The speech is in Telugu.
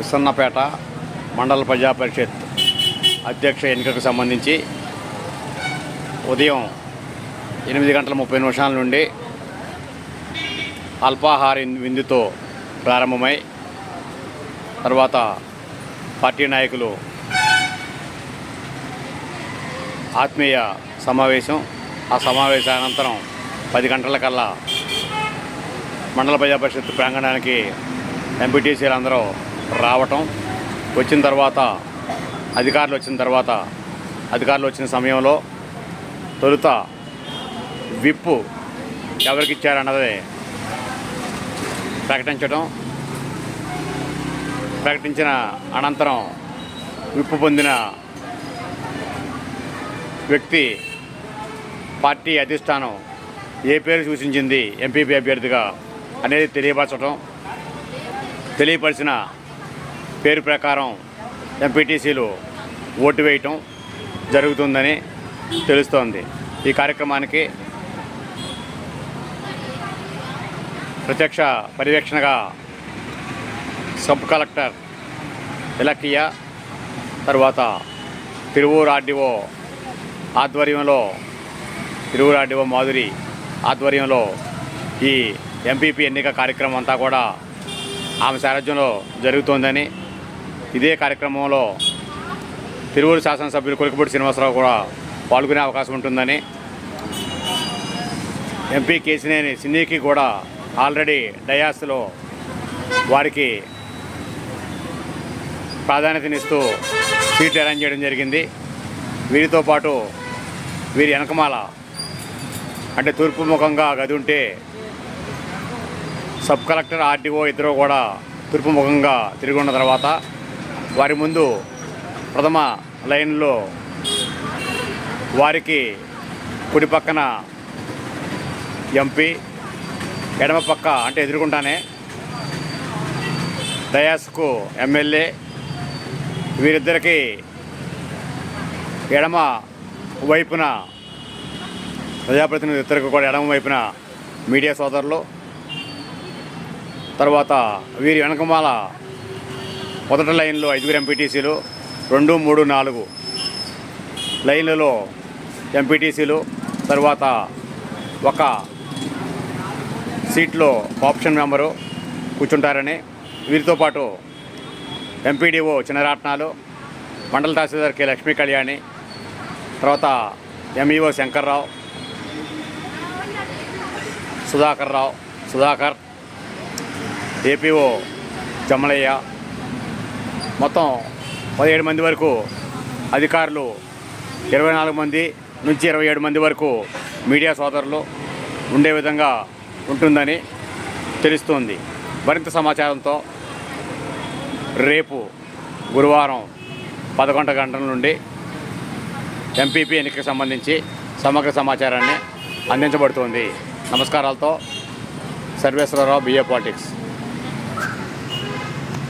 విసన్నపేట మండల ప్రజా పరిషత్ అధ్యక్ష ఎన్నికకు సంబంధించి ఉదయం ఎనిమిది గంటల ముప్పై నిమిషాల నుండి అల్పాహార విందుతో ప్రారంభమై తర్వాత పార్టీ నాయకులు ఆత్మీయ సమావేశం. ఆ సమావేశం అనంతరం పది గంటలకల్లా మండల ప్రజా పరిషత్ ప్రాంగణానికి ఎంపీటీసీలు అందరూ రావటం వచ్చిన తర్వాత అధికారులు వచ్చిన తర్వాత అధికారులు వచ్చిన సమయంలో తొలుత విప్పు ఎవరికి ఇచ్చారన్నది ప్రకటించడం ప్రకటించిన అనంతరం విప్పు పొందిన వ్యక్తి పార్టీ అధిష్టానం ఏ పేరు సూచించింది ఎంపీపీ అభ్యర్థిగా అనేది తెలియపరచడం తెలియపరిచిన పేరు ప్రకారం ఎంపీటీసీలు ఓటు వేయటం జరుగుతుందని తెలుస్తోంది. ఈ కార్యక్రమానికి ప్రత్యక్ష పర్యవేక్షణగా సబ్ కలెక్టర్ ఇలకియా తర్వాత తిరువూరు ఆర్డీఓ ఆధ్వర్యంలో తిరువూరు ఆర్డీఓ మాధురి ఆధ్వర్యంలో ఈ ఎంపీపీ ఎన్నిక కార్యక్రమం అంతా కూడా ఆమె సారథ్యంలో జరుగుతోందని ఇదే కార్యక్రమంలో తిరువురు శాసనసభ్యులు కొలికపూడి శ్రీనివాసరావు కూడా పాల్గొనే అవకాశం ఉంటుందని ఎంపీ కేసినేని సిన్నీకి కూడా ఆల్రెడీ డయాస్లో వారికి ప్రాధాన్యతనిస్తూ సీట్లు అరేంజ్ చేయడం జరిగింది. వీరితో పాటు వీరి వెనకమాల అంటే తూర్పు ముఖంగా గది ఉంటే సబ్ కలెక్టర్ ఆర్డీఓ ఇద్దరు కూడా తూర్పు ముఖంగా తిరిగి ఉన్న తర్వాత వారి ముందు ప్రథమ లైన్లో వారికి కుడి పక్కన ఎంపీ ఎడమ పక్క అంటే ఎదుర్కొంటానే డయాస్కు ఎమ్మెల్యే వీరిద్దరికి ఎడమ వైపున ప్రజాప్రతినిధి ఇద్దరికి కూడా ఎడమ వైపున మీడియా సోదరులు తర్వాత వీరి వెనకమాల మొదటి లైన్లో ఐదుగురు ఎంపీటీసీలు రెండు మూడు నాలుగు లైన్లలో ఎంపీటీసీలు తర్వాత ఒక సీట్లో ఆప్షన్ మెంబరు కూర్చుంటారని వీరితో పాటు ఎంపీడీఓ చిన్నరాట్నాలు మండల తహసీల్దార్ కె లక్ష్మీ కళ్యాణి తర్వాత ఎంఈఓ శంకర్రావు సుధాకర్ రావు సుధాకర్ ఏపీఓ జమలయ్య మొత్తం పదిహేడు మంది వరకు అధికారులు ఇరవై నాలుగు మంది నుంచి ఇరవై ఏడు మంది వరకు మీడియా సోదరులు ఉండే విధంగా ఉంటుందని తెలుస్తోంది. మరింత సమాచారంతో రేపు గురువారం పదకొండు గంటల నుండి ఎంపీపీ ఎన్నికకు సంబంధించి సమగ్ర సమాచారాన్ని అందించబడుతోంది. నమస్కారాలతో సర్వేశ్వరరావు బిఏ పాలిటిక్స్